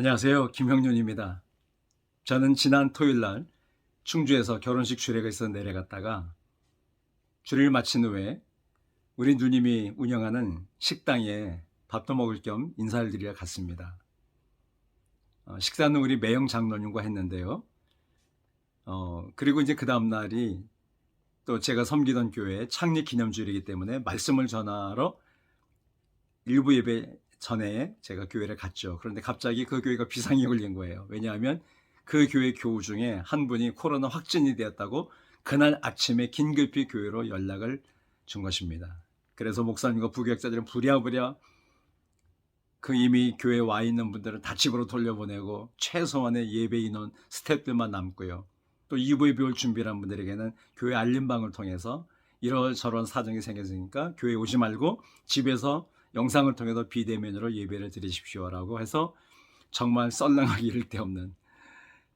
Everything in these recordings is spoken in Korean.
안녕하세요. 김형윤입니다. 저는 지난 토요일 날 충주에서 결혼식 주례가 있어 내려갔다가 주례를 마친 후에 우리 누님이 운영하는 식당에 밥도 먹을 겸 인사를 드리러 갔습니다. 어, 식사는 우리 매영 장로님과 했는데요. 어, 그리고 이제 그 다음 날이 또 제가 섬기던 교회 창립 기념주일이기 때문에 말씀을 전하러 일부 예배 전에 제가 교회를 갔죠. 그런데 갑자기 그 교회가 비상이 걸린 거예요. 왜냐하면 그 교회 교우 중에 한 분이 코로나 확진이 되었다고 그날 아침에 긴급히 교회로 연락을 준 것입니다. 그래서 목사님과 부교역자들은 부랴부랴 그 이미 교회에 와 있는 분들은 다 집으로 돌려보내고 최소한의 예배 인원 스태프들만 남고요. 또 2부 예배 올 준비한 분들에게는 교회 알림방을 통해서 이러저런 사정이 생겼으니까 교회 오지 말고 집에서 영상을 통해서 비대면으로 예배를 드리십시오라고 해서 정말 썰렁하기 이를 데 없는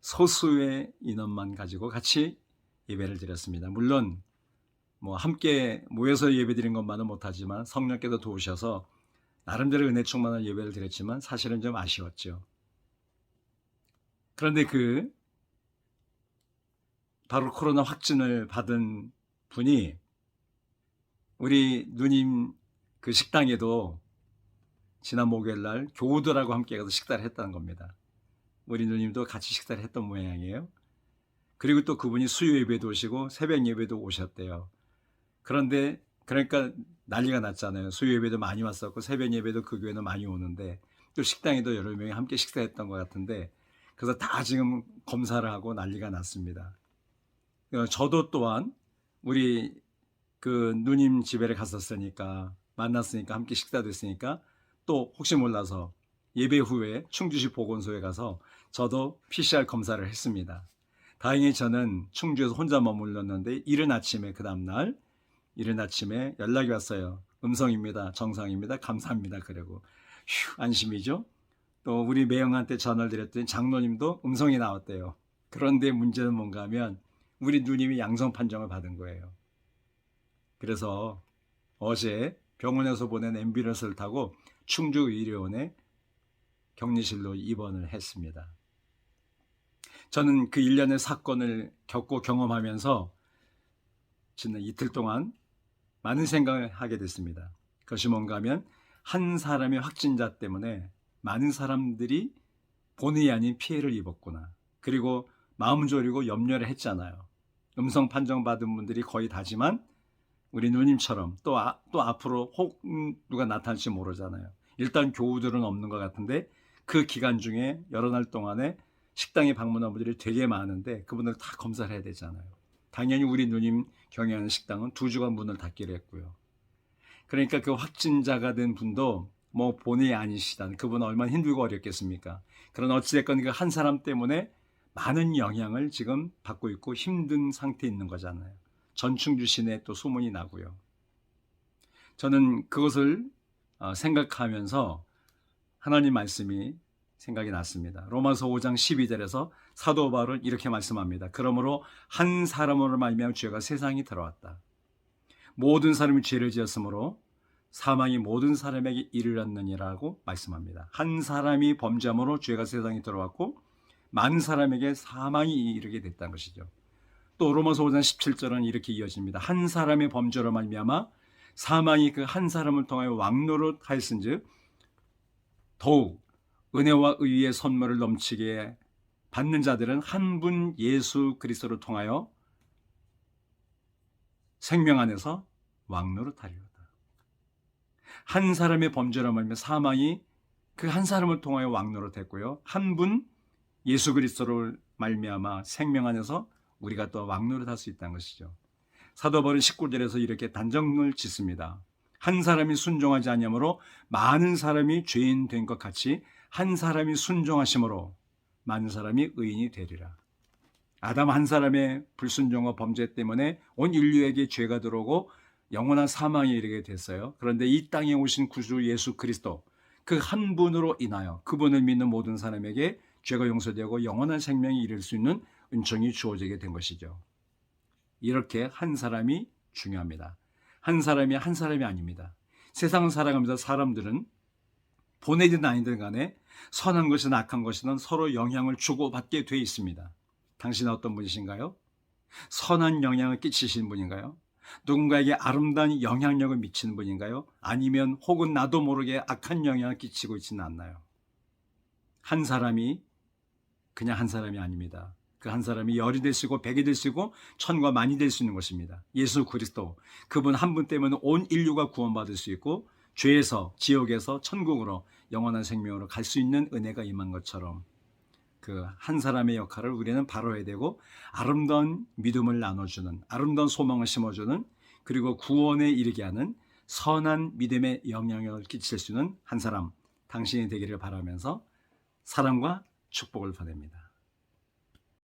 소수의 인원만 가지고 같이 예배를 드렸습니다. 물론 뭐 함께 모여서 예배 드린 것만은 못하지만 성령께서 도우셔서 나름대로 은혜 충만한 예배를 드렸지만 사실은 좀 아쉬웠죠. 그런데 그 바로 코로나 확진을 받은 분이 우리 누님 그 식당에도 지난 목요일 날 교우들하고 함께 가서 식사를 했다는 겁니다. 우리 누님도 같이 식사를 했던 모양이에요. 그리고 또 그분이 수요 예배도 오시고 새벽 예배도 오셨대요. 그런데 그러니까 난리가 났잖아요. 수요 예배도 많이 왔었고 새벽 예배도 그 교회는 많이 오는데 또 식당에도 여러 명이 함께 식사했던 것 같은데 그래서 다 지금 검사를 하고 난리가 났습니다. 어, 저도 또한 우리 그 누님 집에를 갔었으니까 만났으니까 함께 식사도 했으니까 또 혹시 몰라서 예배 후에 충주시 보건소에 가서 저도 PCR 검사를 했습니다. 다행히 저는 충주에서 혼자 머물렀는데 이른 아침에 그 다음날 이른 아침에 연락이 왔어요. 음성입니다. 정상입니다. 감사합니다. 그리고 휴 안심이죠. 또 우리 매형한테 전화를 드렸더니 장로님도 음성이 나왔대요. 그런데 문제는 뭔가 하면 우리 누님이 양성 판정을 받은 거예요. 그래서 어제 병원에서 보낸 앰뷸런스를 타고 충주 의료원에 격리실로 입원을 했습니다. 저는 그 일련의 사건을 겪고 경험하면서 지난 이틀 동안 많은 생각을 하게 됐습니다. 그것이 뭔가 하면 한 사람의 확진자 때문에 많은 사람들이 본의 아닌 피해를 입었구나. 그리고 마음 졸이고 염려를 했잖아요. 음성 판정 받은 분들이 거의 다지만 우리 누님처럼 또, 아, 또 앞으로 혹 음, 누가 나타날지 모르잖아요. 일단 교우들은 없는 것 같은데 그 기간 중에 여러 날 동안에 식당에 방문한 분들이 되게 많은데 그분들 다 검사를 해야 되잖아요. 당연히 우리 누님 경영하는 식당은 두 주간 문을 닫기로 했고요. 그러니까 그 확진자가 된 분도 뭐 본의 아니시다는 그분은 얼마나 힘들고 어렵겠습니까? 그러나 어찌됐건 그 한 사람 때문에 많은 영향을 지금 받고 있고 힘든 상태에 있는 거잖아요. 전충주 시내 또 소문이 나고요. 저는 그것을 어, 생각하면서 하나님 말씀이 생각이 났습니다. 로마서 5장 12절에서 사도 바울은 이렇게 말씀합니다. 그러므로 한 사람으로 말미암아 죄가 세상에 들어왔다. 모든 사람이 죄를 지었으므로 사망이 모든 사람에게 이르렀느니라고 말씀합니다. 한 사람이 범죄함으로 죄가 세상에 들어왔고 많은 사람에게 사망이 이르게 됐다는 것이죠. 또 로마서 5장 17절은 이렇게 이어집니다. 한 사람의 범죄로 말미암아 사망이 그 한 사람을 통하여 왕노릇 하였은즉 더욱 은혜와 의의 선물을 넘치게 받는 자들은 한 분 예수 그리스도를 통하여 생명 안에서 왕노릇하리로다. 한 사람의 범죄로 말미암아 사망이 그 한 사람을 통하여 왕노릇했고요. 한 분 예수 그리스도를 말미암아 생명 안에서 우리가 또 왕노릇할 수 있다는 것이죠. 사도 바울은 19절에서 이렇게 단정을 짓습니다. 한 사람이 순종하지 아니하므로 많은 사람이 죄인 된 것 같이 한 사람이 순종하심으로 많은 사람이 의인이 되리라. 아담 한 사람의 불순종과 범죄 때문에 온 인류에게 죄가 들어오고 영원한 사망에 이르게 됐어요. 그런데 이 땅에 오신 구주 예수 그리스도 그 한 분으로 인하여 그분을 믿는 모든 사람에게 죄가 용서되고 영원한 생명이 이를 수 있는 은총이 주어지게 된 것이죠. 이렇게 한 사람이 중요합니다. 한 사람이 한 사람이 아닙니다. 세상을 살아가면서 사람들은 보내든 아니든 간에 선한 것이든 악한 것이든 서로 영향을 주고받게 돼 있습니다. 당신은 어떤 분이신가요? 선한 영향을 끼치시는 분인가요? 누군가에게 아름다운 영향력을 미치는 분인가요? 아니면 혹은 나도 모르게 악한 영향을 끼치고 있지는 않나요? 한 사람이 그냥 한 사람이 아닙니다. 그 한 사람이 열이 있고 백이 있고 천과 만이 될 수 있는 것입니다. 예수 그리스도 그분 한 분 때문에 온 인류가 구원받을 수 있고 죄에서 지옥에서 천국으로 영원한 생명으로 갈 수 있는 은혜가 임한 것처럼 그 한 사람의 역할을 우리는 바로 해야 되고 아름다운 믿음을 나눠주는 아름다운 소망을 심어주는 그리고 구원에 이르게 하는 선한 믿음의 영향력을 끼칠 수 있는 한 사람 당신이 되기를 바라면서 사랑과 축복을 보냅니다.